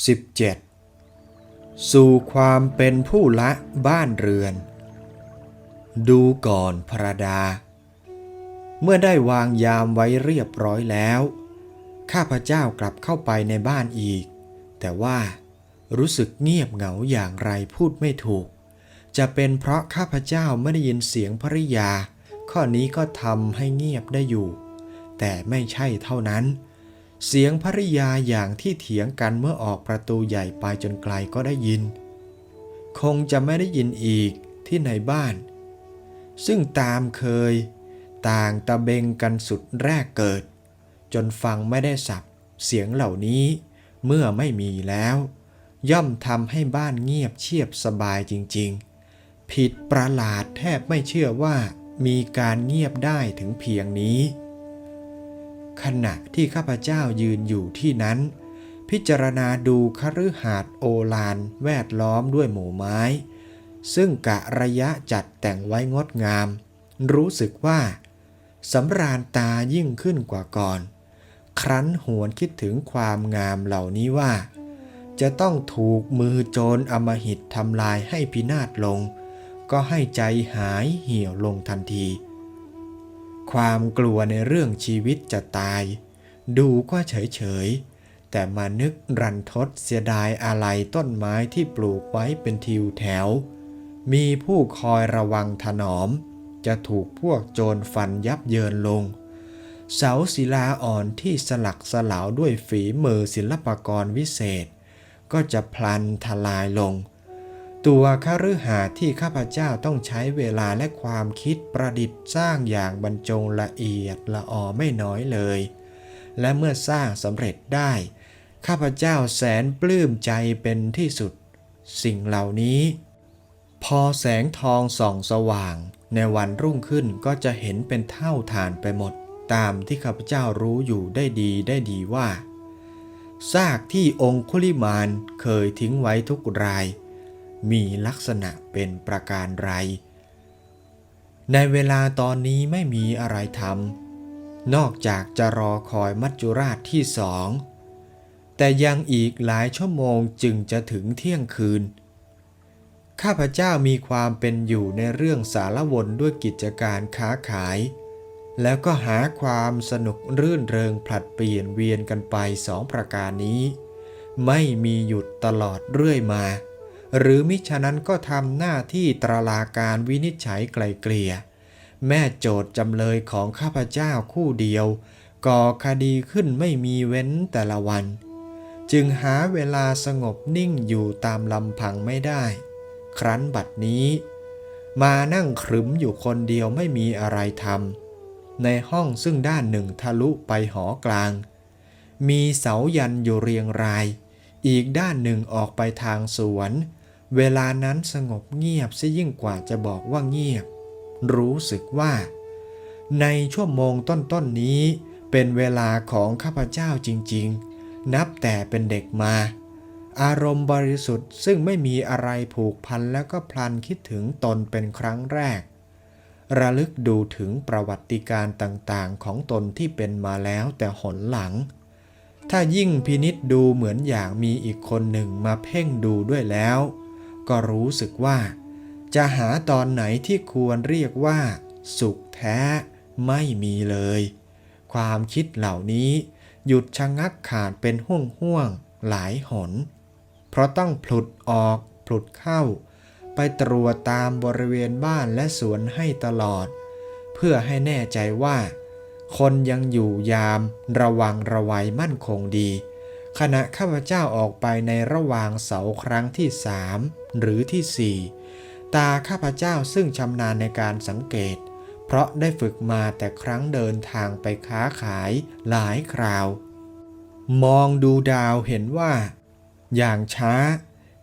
17. สู่ความเป็นผู้ละบ้านเรือน ดูก่อนพระดา เมื่อได้วางยามไว้เรียบร้อยแล้ว ข้าพเจ้ากลับเข้าไปในบ้านอีก แต่ว่ารู้สึกเงียบเหงาอย่างไรพูดไม่ถูก จะเป็นเพราะข้าพเจ้าไม่ได้ยินเสียงภริยา ข้อนี้ก็ทำให้เงียบได้อยู่ แต่ไม่ใช่เท่านั้นเเสียงภริยาอย่างที่เถียงกันเมื่อออกประตูใหญ่ไปจนไกลก็ได้ยิน คงจะไม่ได้ยินอีกที่ในบ้าน ซึ่งตามเคย ต่างตะเบงกันสุดแรกเกิด จนฟังไม่ได้สับเสียงเหล่านี้เมื่อไม่มีแล้ว ย่อมทำให้บ้านเงียบเชียบสบายจริง ๆ ผิดประหลาดแทบไม่เชื่อว่ามีการเงียบได้ถึงเพียงนี้ ขณะที่ข้าพเจ้ายืนอยู่ที่นั้น พิจารณาดูคฤหาสน์โอฬารแวดล้อมด้วยหมู่ไม้ ซึ่งกะระยะจัดแต่งไว้งดงาม รู้สึกว่าสำราญตายิ่งขึ้นกว่าก่อน ครั้นหวนคิดถึงความงามเหล่านี้ว่า จะต้องถูกมือโจรอมหิตทำลายให้พินาศลง ก็ให้ใจหายเหี่ยวลงทันที ความกลัวในเรื่องชีวิตจะตาย ดูก็เฉยๆแต่มานึกรันทดเสียดายอะไรต้นไม้ที่ปลูกไว้เป็นทิวแถว มีผู้คอยระวังถนอม จะถูกพวกโจรฟันยับเยินลง เสาศิลาอ่อนที่สลักสลาวด้วยฝีมือศิลปกรวิเศษ ก็จะพลันทลายลง ตัวคฤหาสน์ที่ข้าพเจ้าต้องใช้เวลาและความคิดประดิษฐ์สร้างอย่างบรรจงละเอียดละออไม่น้อยเลย และเมื่อสร้างสำเร็จได้ ข้าพเจ้าแสนปลื้มใจเป็นที่สุด สิ่งเหล่านี้ พอแสงทองส่องสว่าง ในวันรุ่งขึ้นก็จะเห็นเป็นเท่าฐานไปหมด ตามที่ข้าพเจ้ารู้อยู่ได้ดีได้ดีว่าซากที่องคุลิมานเคยทิ้งไว้ทุกราย มีลักษณะเป็นประการไร ในเวลาตอนนี้ไม่มีอะไรทำนอกจากจะรอคอยมัจจุราชที่สอง แต่ยังอีกหลายชั่วโมงจึงจะถึงเที่ยงคืน ข้าพเจ้ามีความเป็นอยู่ในเรื่องสารวนด้วยกิจการค้าขาย แล้วก็หาความสนุกรื่นเริงผลัดเปลี่ยนเวียนกันไปสองประการนี้ ไม่มีหยุดตลอดเรื่อยมา หรือมิฉะนั้นก็ทำหน้าที่ตรลาการวินิจฉัยไกลเกลี่ย แม่โจทย์จำเลยของข้าพเจ้าคู่เดียว ก่อคดีขึ้นไม่มีเว้นแต่ละวัน จึงหาเวลาสงบนิ่งอยู่ตามลำพังไม่ได้ ครั้นบัดนี้ มานั่งขรึมอยู่คนเดียวไม่มีอะไรทำในห้องซึ่งด้านหนึ่งทะลุไปหอกลาง มีเสายันอยู่เรียงราย อีกด้านหนึ่งออกไปทางสวน เวลานั้นสงบเงียบซะยิ่งกว่าจะบอกว่าเงียบ รู้สึกว่า ในชั่วโมงต้นๆนนี้ เป็นเวลาของข้าพเจ้าจริง ๆ นับแต่เป็นเด็กมา อารมณ์บริสุทธิ์ซึ่งไม่มีอะไรผูกพันแล้วก็พลันคิดถึงตนเป็นครั้งแรก ระลึกดูถึงประวัติการต่างๆ ของตนที่เป็นมาแล้วแต่หนหลัง ถ้ายิ่งพินิษดูเหมือนอย่างมีอีกคนหนึ่งมาเพ่งดูด้วยแล้ว ก็รู้สึกว่า จะหาตอนไหนที่ควรเรียกว่า สุขแท้ไม่มีเลย ความคิดเหล่านี้ หยุดชะงักขาดเป็นห่วงห่วงหลายหน เพราะต้องผลุดออกผลุดเข้า ไปตรวจตามบริเวณบ้านและสวนให้ตลอด เพื่อให้แน่ใจว่า คนยังอยู่ยามระวังระวัยมั่นคงดีขณะข้าพเจ้าออกไปในระหว่างเสาครั้งที่สาม หรือที่สี่ตาข้าพเจ้าซึ่งชำนาญในการสังเกต เพราะได้ฝึกมาแต่ครั้งเดินทางไปค้าขายหลายคราว มองดูดาวเห็นว่า อย่างช้า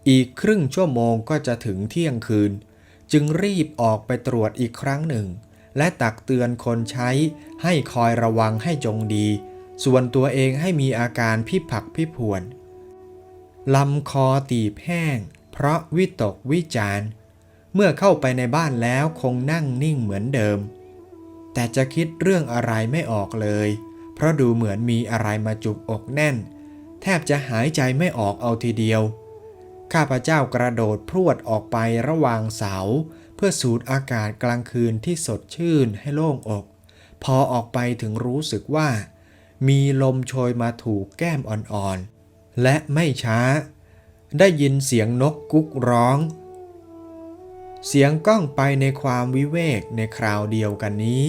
อีกครึ่งชั่วโมงก็จะถึงเที่ยงคืน จึงรีบออกไปตรวจอีกครั้งหนึ่ง และตักเตือนคนใช้ให้คอยระวังให้จงดี ส่วนตัวเองให้มีอาการพิผักพิผวนลำคอตีบแห้ง เพราะวิตกวิจารเมื่อเข้าไปในบ้านแล้วคงนั่งนิ่งเหมือนเดิม แต่จะคิดเรื่องอะไรไม่ออกเลย เพราะดูเหมือนมีอะไรมาจุกอกแน่น แทบจะหายใจไม่ออกเอาทีเดียว ข้าพเจ้ากระโดดพรวดออกไประหว่างเสา เพื่อสูดอากาศกลางคืนที่สดชื่นให้โล่งอก พอออกไปถึงรู้สึกว่า มีลมโชยมาถูกแก้มอ่อนๆและไม่ช้า ได้ยินเสียงนกกุ๊กร้อง เสียงก้องไปในความวิเวกในคราวเดียวกันนี้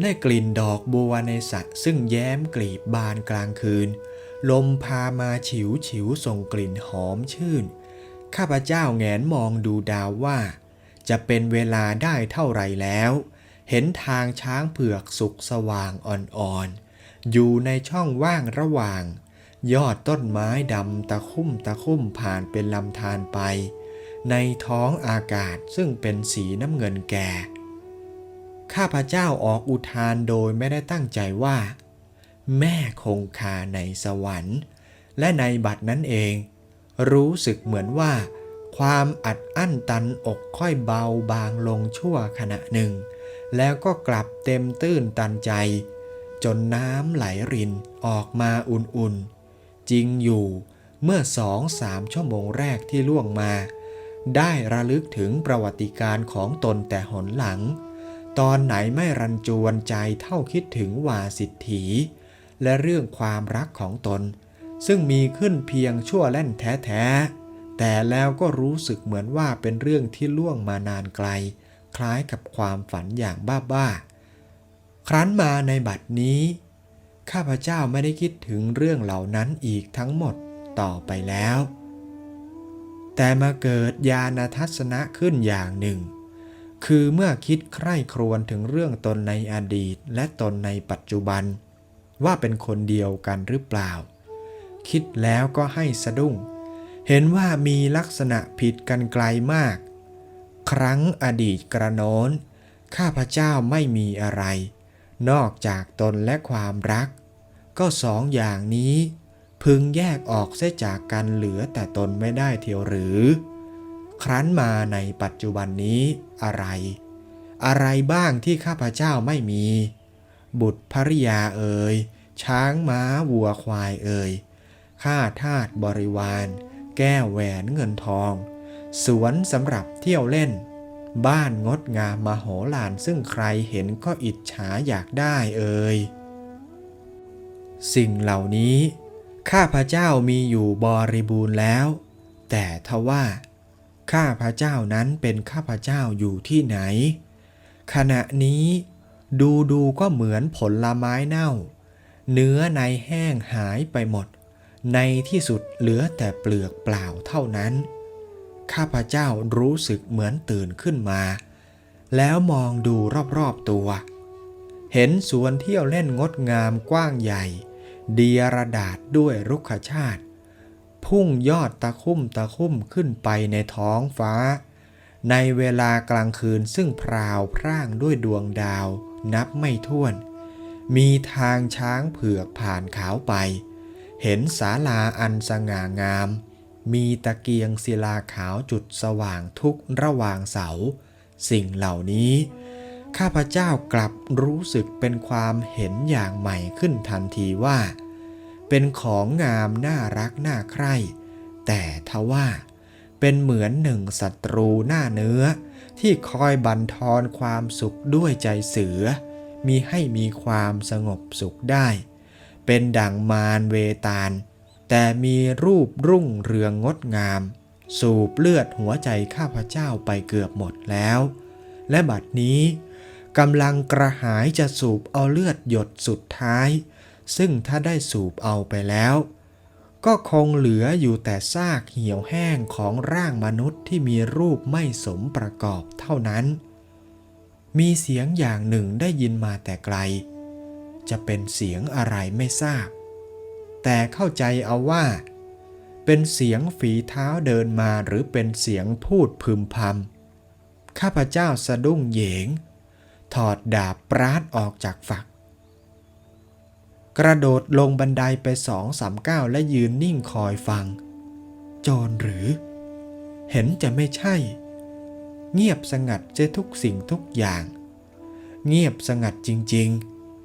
ได้กลิ่นดอกบัวในสระซึ่งแย้มกลีบบานกลางคืน ลมพามาฉิวฉิวส่งกลิ่นหอมชื่น ข้าพเจ้าแงนมองดูดาวว่า จะเป็นเวลาได้เท่าไรแล้ว เห็นทางช้างเผือกสุกสว่างอ่อนๆอยู่ในช่องว่างระหว่าง ยอดต้นไม้ดำตะคุ่มตะคุ่มผ่านเป็นลำธารไป ในท้องอากาศซึ่งเป็นสีน้ำเงินแก่ ข้าพเจ้าออกอุทานโดยไม่ได้ตั้งใจว่า แม่คงคาในสวรรค์ และในบัดนั้นเอง รู้สึกเหมือนว่า ความอัดอั้นตันอกค่อยเบาบางลงชั่วขณะหนึ่ง แล้วก็กลับเต็มตื้นตันใจ จนน้ำไหลรินออกมาอุ่นๆ จริงอยู่ เมื่อสองสามชั่วโมงแรกที่ล่วงมา ได้ระลึกถึงประวัติการของตนแต่หนหลัง ตอนไหนไม่รันจวนใจเท่าคิดถึงวาสิทธีและเรื่องความรักของตน ซึ่งมีขึ้นเพียงชั่วแล่นแท้ๆ แต่แล้วก็รู้สึกเหมือนว่าเป็นเรื่องที่ล่วงมานานไกล คล้ายกับความฝันอย่างบ้าๆ ครั้นมาในบัดนี้ ข้าพเจ้าไม่ได้คิดถึงเรื่องเหล่านั้นอีกทั้งหมดต่อไปแล้ว แต่มาเกิดญาณทัศนะขึ้นอย่างหนึ่ง คือเมื่อคิดใคร่ครวญถึงเรื่องตนในอดีตและตนในปัจจุบัน ว่าเป็นคนเดียวกันหรือเปล่า คิดแล้วก็ให้สะดุ้ง เห็นว่ามีลักษณะผิดกันไกลมาก ครั้งอดีตกระโน้น ข้าพเจ้าไม่มีอะไร นอกจากตนและความรัก ก็สองอย่างนี้ พึงแยกออกเสียจากกันเหลือแต่ตนไม่ได้เทียวหรือ ครั้นมาในปัจจุบันนี้อะไร อะไรบ้างที่ข้าพเจ้าไม่มี บุตรภริยาเอ่ยช้างม้าวัวควายเอ่ยข้าทาสบริวาร แก้วแหวนเงินทอง สวนสำหรับเที่ยวเล่น บ้านงดงามมโหฬารซึ่งใครเห็นก็อิจฉาอยากได้เอ่ยสิ่งเหล่านี้ ข้าพระเจ้ามีอยู่บริบูรณ์แล้ว แต่ทว่า ข้าพระเจ้านั้นเป็นข้าพระเจ้าอยู่ที่ไหน ขณะนี้ ดูดูก็เหมือนผลไม้เน่า เนื้อในแห้งหายไปหมด ในที่สุดเหลือแต่เปลือกเปล่าเท่านั้น ข้าพเจ้ารู้สึกเหมือนตื่นขึ้นมา แล้วมองดูรอบๆตัว เห็นสวนเที่ยวเล่นงดงามกว้างใหญ่ เดียระดาษด้วยรุกขชาติ พุ่งยอดตะคุ่มตะคุ่มขึ้นไปในท้องฟ้า ในเวลากลางคืนซึ่งพราวพร่างด้วยดวงดาวนับไม่ถ้วน มีทางช้างเผือกผ่านขาวไป เห็นศาลาอันสง่างาม มีตะเกียงศิลาขาวจุดสว่างทุกระหว่างเสา สิ่งเหล่านี้ ข้าพเจ้ากลับรู้สึกเป็นความเห็นอย่างใหม่ขึ้นทันทีว่า เป็นของงามน่ารักน่าใคร่ แต่ทว่า เป็นเหมือนหนึ่งศัตรูหน้าเนื้อ ที่คอยบันทอนความสุขด้วยใจเสือ มีให้มีความสงบสุขได้ เป็นดั่งมารเวตาล แต่มีรูปรุ่งเรืองงดงาม สูบเลือดหัวใจข้าพเจ้าไปเกือบหมดแล้ว และบัดนี้กำลังกระหายจะสูบเอาเลือดหยดสุดท้าย ซึ่งถ้าได้สูบเอาไปแล้ว ก็คงเหลืออยู่แต่ซากเหี่ยวแห้งของร่างมนุษย์ที่มีรูปไม่สมประกอบเท่านั้น มีเสียงอย่างหนึ่งได้ยินมาแต่ไกล จะเป็นเสียงอะไรไม่ทราบ แต่เข้าใจเอาว่า เป็นเสียงฝีเท้าเดินมาหรือเป็นเสียงพูดพึมพำข้าพเจ้าสะดุ้งเหยง ถอดดาบปราดออกจากฝัก กระโดดลงบันไดไปสองสามก้าวและยืนนิ่งคอยฟัง โจรหรือ เห็นจะไม่ใช่ เงียบสงัดเจทุกสิ่งทุกอย่าง เงียบสงัดจริง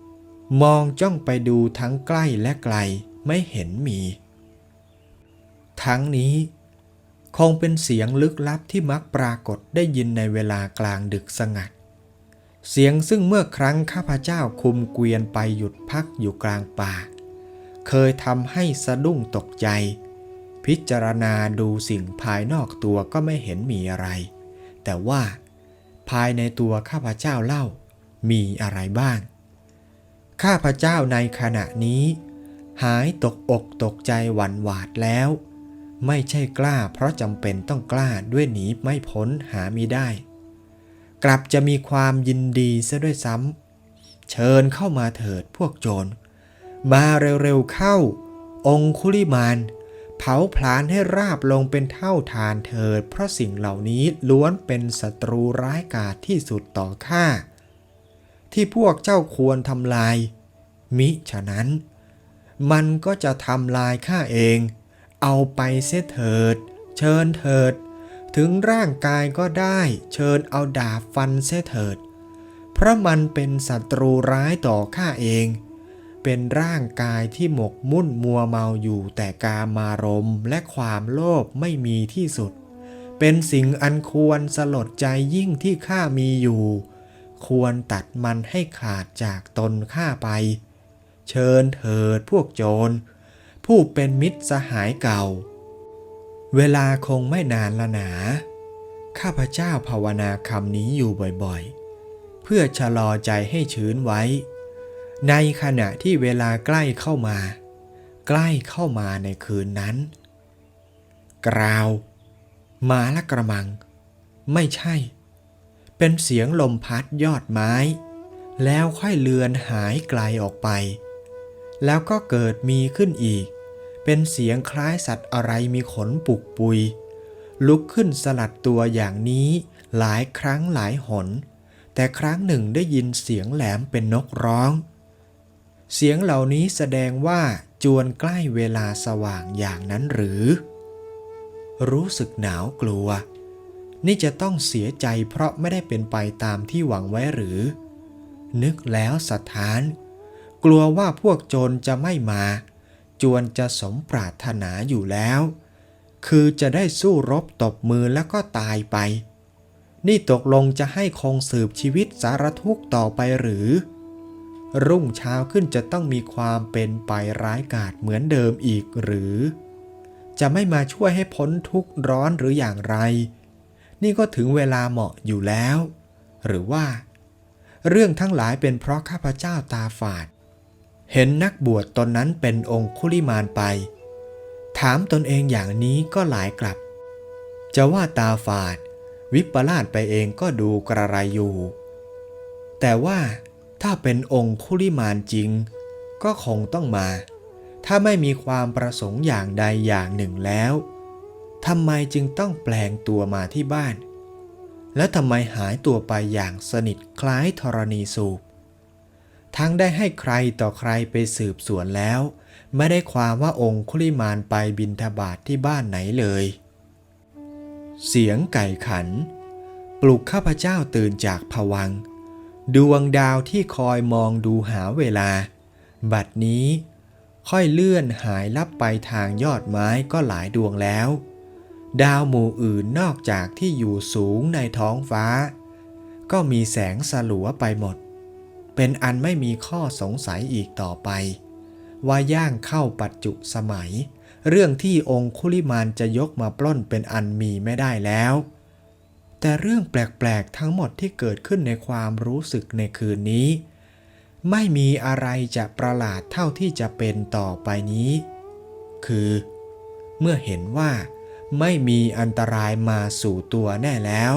ๆมองจ้องไปดูทั้งใกล้และไกล ไม่เห็นมี ทั้งนี้คงเป็นเสียงลึกลับที่มักปรากฏได้ยินในเวลากลางดึกสงัด เสียงซึ่งเมื่อครั้งข้าพเจ้าคุมเกวียนไปหยุดพักอยู่กลางป่า เคยทำให้สะดุ้งตกใจ พิจารณาดูสิ่งภายนอกตัวก็ไม่เห็นมีอะไร แต่ว่าภายในตัวข้าพเจ้าเล่ามีอะไรบ้าง ข้าพเจ้าในขณะนี้ หายตกอกตกใจหวั่นหวาดแล้ว ไม่ใช่กล้าเพราะจำเป็นต้องกล้าด้วยหนีไม่พ้นหามีได้ กลับจะมีความยินดีซะด้วยซ้ำเชิญเข้ามาเถิดพวกโจร มาเร็วๆเข้า องคุลิมานเผาผลาญให้ราบลงเป็นเท่าทานเถิด เพราะสิ่งเหล่านี้ล้วนเป็นศัตรูร้ายกาจที่สุดต่อข้าที่พวกเจ้าควรทำลาย มิฉะนั้น มันก็จะทำลายข้าเอง เอาไปเสียเถิด เชิญเถิด ถึงร่างกายก็ได้ เชิญเอาดาบฟันเสียเถิด เพราะมันเป็นศัตรูร้ายต่อข้าเอง เป็นร่างกายที่หมกมุ่นมัวเมาอยู่แต่กามารมและความโลภไม่มีที่สุด เป็นสิ่งอันควรสลดใจยิ่งที่ข้ามีอยู่ ควรตัดมันให้ขาดจากตนข้าไป เชิญเถิดพวกโจร ผู้เป็นมิตรสหายเก่า เวลาคงไม่นานละหนา ข้าพเจ้าภาวนาคำนี้อยู่บ่อยๆ เพื่อชะลอใจให้ชื้นไว้ ในขณะที่เวลาใกล้เข้ามา ใกล้เข้ามาในคืนนั้น กราว มาละกระมัง ไม่ใช่ เป็นเสียงลมพัดยอดไม้ แล้วค่อยเลือนหายไกลออกไป แล้วก็เกิดมีขึ้นอีก เป็นเสียงคล้ายสัตว์อะไรมีขนปุกปุย ลุกขึ้นสลัดตัวอย่างนี้หลายครั้งหลายหน แต่ครั้งหนึ่งได้ยินเสียงแหลมเป็นนกร้อง เสียงเหล่านี้แสดงว่าจวนใกล้เวลาสว่างอย่างนั้นหรือ รู้สึกหนาวกลัว นี่จะต้องเสียใจเพราะไม่ได้เป็นไปตามที่หวังไว้หรือ นึกแล้วสถาน กลัวว่าพวกโจรจะไม่มา จวนจะสมปรารถนาอยู่แล้ว คือจะได้สู้รบตบมือแล้วก็ตายไป นี่ตกลงจะให้คงสืบชีวิตสารทุกต่อไปหรือ รุ่งเช้าขึ้นจะต้องมีความเป็นไปร้ายกาจเหมือนเดิมอีกหรือ จะไม่มาช่วยให้พ้นทุกข์ร้อนหรืออย่างไร นี่ก็ถึงเวลาเหมาะอยู่แล้ว หรือว่าเรื่องทั้งหลายเป็นเพราะข้าพเจ้าตาฝาด เห็นนักบวชตนนั้นเป็นองคุลิมานไป ถามตนเองอย่างนี้ก็หลายกลับ จะว่าตาฝาด วิปลาสไปเองก็ดูกระไรอยู่ แต่ว่าถ้าเป็นองคุลิมานจริง ก็คงต้องมา ถ้าไม่มีความประสงค์อย่างใดอย่างหนึ่งแล้วทำไมจึงต้องแปลงตัวมาที่บ้าน แล้วทำไมหายตัวไปอย่างสนิทคล้ายธรณีสูบ ทั้งได้ให้ใครต่อใครไปสืบสวนแล้ว ไม่ได้ความว่าองคุลิมานไปบินทบาทที่บ้านไหนเลย เสียงไก่ขัน ปลุกข้าพเจ้าตื่นจากผวัง ดวงดาวที่คอยมองดูหาเวลา บัดนี้ค่อยเลื่อนหายลับไปทางยอดไม้ก็หลายดวงแล้ว ดาวหมู่อื่นนอกจากที่อยู่สูงในท้องฟ้า ก็มีแสงสลัวไปหมด เป็นอันไม่มีข้อสงสัยอีกต่อไป ว่าย่างเข้าปัจจุสมัย เรื่องที่องคุลิมานจะยกมาปล้นเป็นอันมีไม่ได้แล้ว แต่เรื่องแปลกๆทั้งหมดที่เกิดขึ้นในความรู้สึกในคืนนี้ ไม่มีอะไรจะประหลาดเท่าที่จะเป็นต่อไปนี้ คือเมื่อเห็นว่าไม่มีอันตรายมาสู่ตัวแน่แล้ว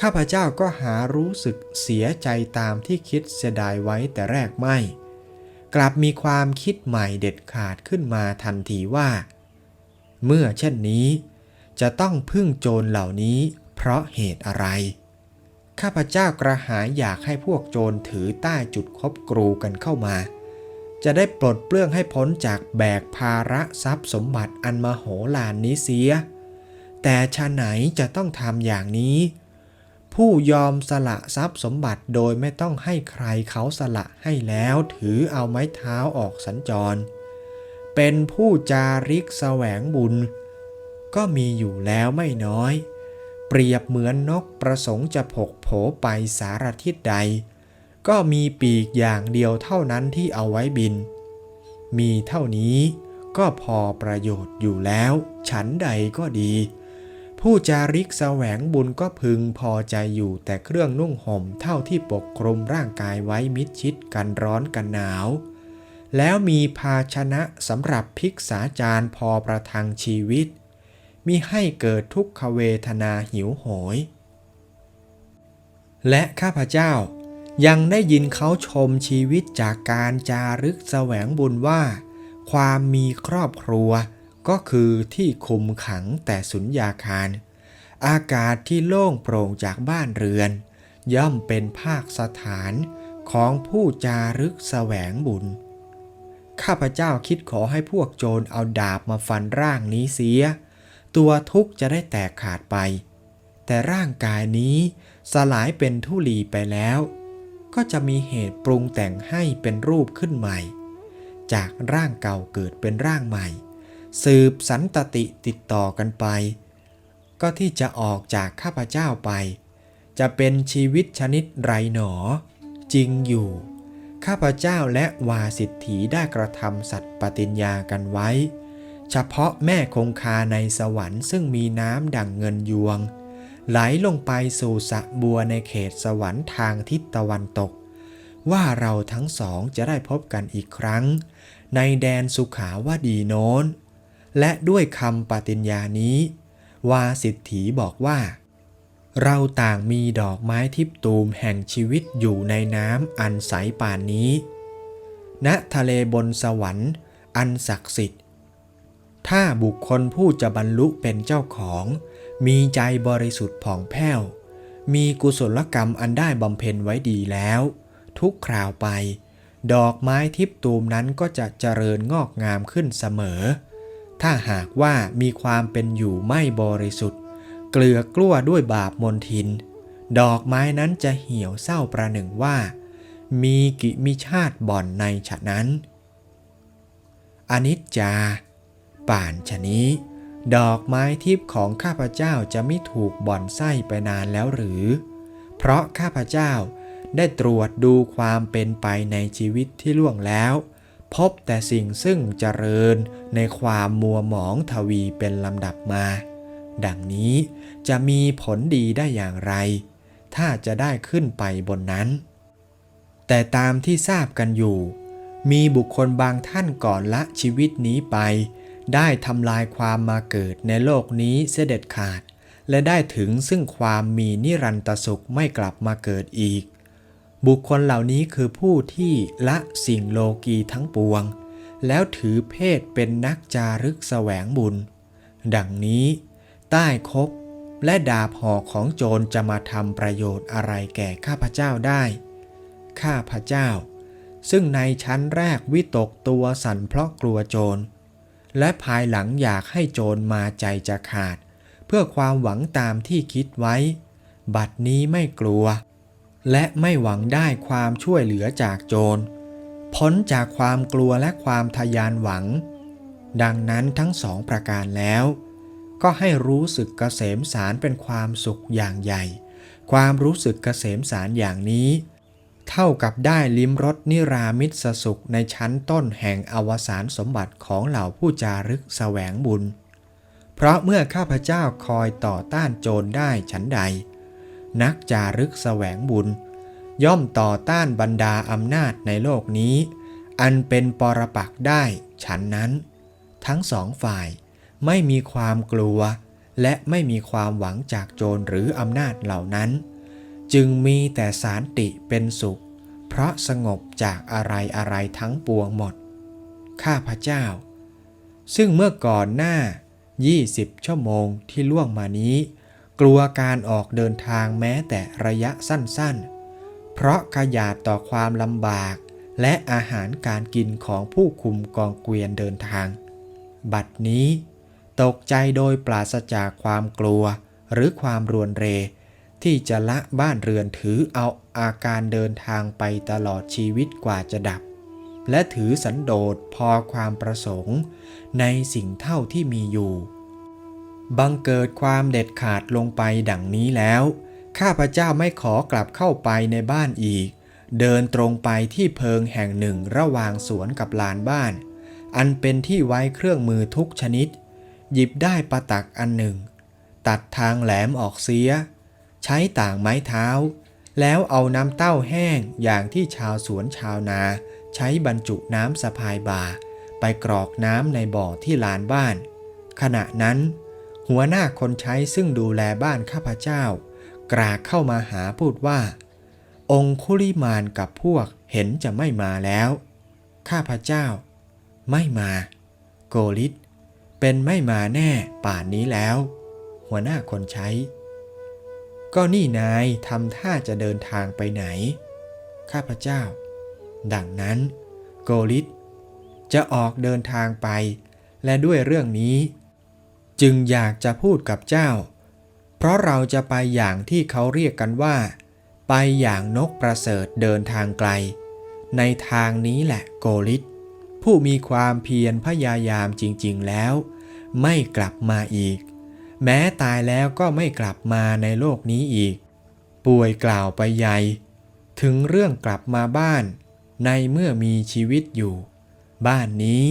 ข้าพเจ้าก็หารู้สึกเสียใจตามที่คิดเสียดายไว้แต่แรกไม่ กลับมีความคิดใหม่เด็ดขาดขึ้นมาทันทีว่า เมื่อเช่นนี้ จะต้องพึ่งโจรเหล่านี้เพราะเหตุอะไร ข้าพเจ้ากระหายอยากให้พวกโจรถือใต้จุดคบกรูกันเข้ามา จะได้ปลดเปลื้องให้พ้นจากแบกภาระทรัพย์สมบัติอันมโหฬารนี้เสีย แต่ชาไหนจะต้องทำอย่างนี้ ผู้ยอมสละทรัพย์สมบัติโดยไม่ต้องให้ใครเขาสละให้แล้วถือเอาไม้เท้าออกสัญจร เป็นผู้จาริกแสวงบุญ ก็มีอยู่แล้วไม่น้อย เปรียบเหมือนนกประสงค์จะผกโผไปสารทิศใด ก็มีปีกอย่างเดียวเท่านั้นที่เอาไว้บิน มีเท่านี้ก็พอประโยชน์อยู่แล้ว ฉันใดก็ดี ผู้จาริกแสวงบุญก็พึงพอใจอยู่แต่เครื่องนุ่งห่มเท่าที่ปกคลุมร่างกายไว้มิดชิดกันร้อนกันหนาว แล้วมีภาชนะสำหรับภิกษาจารย์พอประทังชีวิต มิให้เกิดทุกขเวทนาหิวโหย และข้าพเจ้ายังได้ยินเขาชมชีวิตจากการจารึกแสวงบุญว่า ความมีครอบครัว ก็คือที่คุมขังแต่สุญญาคาร อากาศที่โล่งโปร่งจากบ้านเรือน ย่อมเป็นภาคสถานของผู้จารึกแสวงบุญ ข้าพเจ้าคิดขอให้พวกโจรเอาดาบมาฟันร่างนี้เสีย ตัวทุกจะได้แตกขาดไป แต่ร่างกายนี้สลายเป็นทุลีไปแล้ว ก็จะมีเหตุปรุงแต่งให้เป็นรูปขึ้นใหม่ จากร่างเก่าเกิดเป็นร่างใหม่ สืบสันตติติดต่อกันไป ก็ที่จะออกจากข้าพเจ้าไป จะเป็นชีวิตชนิดไรหนอ จริงอยู่ ข้าพเจ้าและวาสิทธีได้กระทำสัตย์ปฏิญญากันไว้ เฉพาะแม่คงคาในสวรรค์ซึ่งมีน้ำดั่งเงินยวง ไหลลงไปสู่สะบัวในเขตสวรรค์ทางทิศตะวันตก ว่าเราทั้งสองจะได้พบกันอีกครั้ง ในแดนสุขาวดีโน้น และด้วยคำปฏิญญานี้ วาสิทธีบอกว่า เราต่างมีดอกไม้ทิพตูมแห่งชีวิตอยู่ในน้ำอันใสป่านนี้ ณทะเลบนสวรรค์ อันศักดิ์สิทธิ์ ถ้าบุคคลผู้จะบรรลุเป็นเจ้าของ มีใจบริสุทธิ์ผ่องแผ้ว มีกุศลกรรมอันได้บำเพ็ญไว้ดีแล้ว ทุกคราวไป ดอกไม้ทิพตูมนั้นก็จะเจริญงอกงามขึ้นเสมอ ถ้าหากว่ามีความเป็นอยู่ไม่บริสุทธิ์ เกลือกลั้วด้วยบาปมนทิน ดอกไม้นั้นจะเหี่ยวเศร้าประหนึ่งว่า มีกิมิชาติบ่อนในฉะนั้น อนิจจา ป่านชะนี้ ดอกไม้ทิพย์ของข้าพเจ้าจะไม่ถูกบ่อนไส้ไปนานแล้วหรือ เพราะข้าพเจ้าได้ตรวจดูความเป็นไปในชีวิตที่ล่วงแล้ว พบแต่สิ่งซึ่งเจริญในความมัวหมองทวีเป็นลำดับมา ดังนี้จะมีผลดีได้อย่างไร ถ้าจะได้ขึ้นไปบนนั้น แต่ตามที่ทราบกันอยู่ มีบุคคลบางท่านก่อนละชีวิตนี้ไป ได้ทำลายความมาเกิดในโลกนี้เสด็จขาด และได้ถึงซึ่งความมีนิรันตสุขไม่กลับมาเกิดอีก บุคคลเหล่านี้คือผู้ที่ละสิ่งโลกีทั้งปวง แล้วถือเพศเป็นนักจารึกแสวงบุญ ดังนี้ ใต้คบและดาบหอกของโจรจะมาทำประโยชน์อะไรแก่ข้าพเจ้าได้ ข้าพเจ้า ซึ่งในชั้นแรกวิตกตัวสั่นเพราะกลัวโจร และภายหลังอยากให้โจรมาใจจะขาด เพื่อความหวังตามที่คิดไว้ บัดนี้ไม่กลัว และไม่หวังได้ความช่วยเหลือจากโจร พ้นจากความกลัวและความทยานหวัง ดังนั้นทั้งสองประการแล้ว ก็ให้รู้สึกเกษมสารเป็นความสุขอย่างใหญ่ ความรู้สึกเกษมสารอย่างนี้ เท่ากับได้ลิ้มรสนิรามิตสสุขในชั้นต้นแห่งอวสานสมบัติของเหล่าผู้จารึกแสวงบุญ เพราะเมื่อข้าพเจ้าคอยต่อต้านโจรได้ฉันใด นักจารึกแสวงบุญ ย่อมต่อต้านบรรดาอำนาจในโลกนี้ อันเป็นปรปักได้ฉันนั้น ทั้งสองฝ่ายไม่มีความกลัว และไม่มีความหวังจากโจรหรืออำนาจเหล่านั้น จึงมีแต่สารติเป็นสุข เพราะสงบจากอะไรอะไรทั้งปวงหมด ข้าพเจ้า ซึ่งเมื่อก่อนหน้า 20 ชั่วโมงที่ล่วงมานี้ กลัวการออกเดินทางแม้แต่ระยะสั้นๆ เพราะขยาดต่อความลำบาก และอาหารการกินของผู้คุมกองเกวียนเดินทาง บัดนี้ ตกใจโดยปราศจากความกลัวหรือความรวนเร ที่จะละบ้านเรือนถือเอาอาการเดินทางไปตลอดชีวิตกว่าจะดับ และถือสันโดษพอความประสงค์ ในสิ่งเท่าที่มีอยู่ บังเกิดความเด็ดขาดลงไปดังนี้แล้ว ข้าพเจ้าไม่ขอกลับเข้าไปในบ้านอีก เดินตรงไปที่เพิงแห่งหนึ่งระหว่างสวนกับลานบ้าน อันเป็นที่ไว้เครื่องมือทุกชนิด หยิบได้ประตักอันหนึ่ง ตัดทางแหลมออกเสีย ใช้ต่างไม้เท้า แล้วเอาน้ำเต้าแห้งอย่างที่ชาวสวนชาวนา ใช้บรรจุน้ำสะพายบ่าไปกรอกน้ำในบ่อที่ลานบ้าน ขณะนั้น หัวหน้าคนใช้ซึ่งดูแลบ้านข้าพเจ้า กรากเข้ามาหาพูดว่า องคุลิมานกับพวกเห็นจะไม่มาแล้ว ข้าพเจ้า ไม่มา โกลิตเป็นไม่มาแน่ป่านนี้แล้ว หัวหน้าคนใช้ ก็นี่นายทำท่าจะเดินทางไปไหน ข้าพเจ้า ดังนั้น โกลิตจะออกเดินทางไป และด้วยเรื่องนี้ จึงอยากจะพูดกับเจ้า เพราะเราจะไปอย่างที่เขาเรียกกันว่า ไปอย่างนกประเสริฐเดินทางไกล ในทางนี้แหละโกลิตผู้มีความเพียรพยายามจริง ๆแล้ว ไม่กลับมาอีก แม้ตายแล้วก็ไม่กลับมาในโลกนี้อีก ป่วยกล่าวไปใหญ่ ถึงเรื่องกลับมาบ้าน ในเมื่อมีชีวิตอยู่ บ้านนี้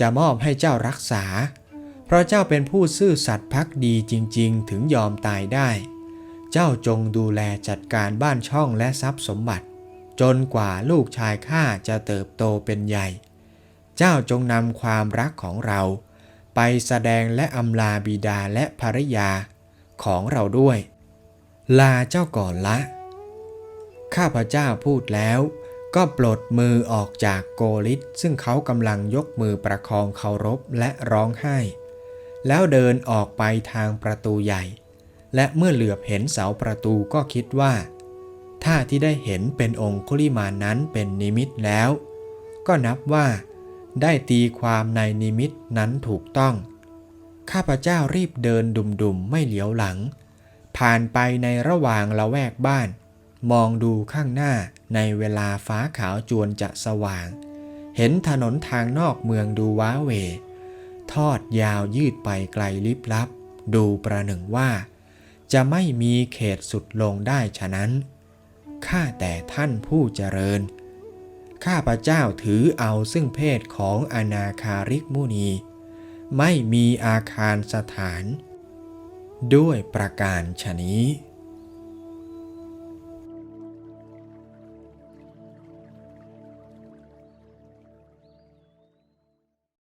จะมอบให้เจ้ารักษา ราะเจ้าเป็นผู้ซื่อสัตย์พักดีจริงๆ ถึงยอมตายได้ เจ้าจงดูแลจัดการบ้านช่องและทรัพย์สมบัติ จนกว่าลูกชายข้าจะเติบโตเป็นใหญ่ เจ้าจงนำความรักของเรา ไปแสดงและอำลาบิดาและภรยาของเราด้วย ลาเจ้าก่อนละ ข้าพเจ้าพูดแล้วก็ปลดมือออกจากโกลิตซึ่งเขากำลังยกมือประคองเคารพและร้องไห้ แล้วเดินออกไปทางประตูใหญ่ และเมื่อเหลือบเห็นเสาประตูก็คิดว่า ถ้าที่ได้เห็นเป็นองค์คุลิมานั้นเป็นนิมิตแล้ว ก็นับว่าได้ตีความในนิมิตนั้นถูกต้อง ข้าพเจ้ารีบเดินดุมๆไม่เหลียวหลัง ผ่านไปในระหว่างละแวกบ้าน มองดูข้างหน้าในเวลาฟ้าขาวจวนจะสว่าง เห็นถนนทางนอกเมืองดูว้าเหว ทอดยาวยืดไปไกลลิบลับ ดูประหนึ่งว่า จะไม่มีเขตสุดลงได้ฉะนั้น ข้าแต่ท่านผู้เจริญ ข้าพระเจ้าถือเอาซึ่งเพศของอนาคาริกมุนี ไม่มีอาคารสถาน ด้วยประการชนี้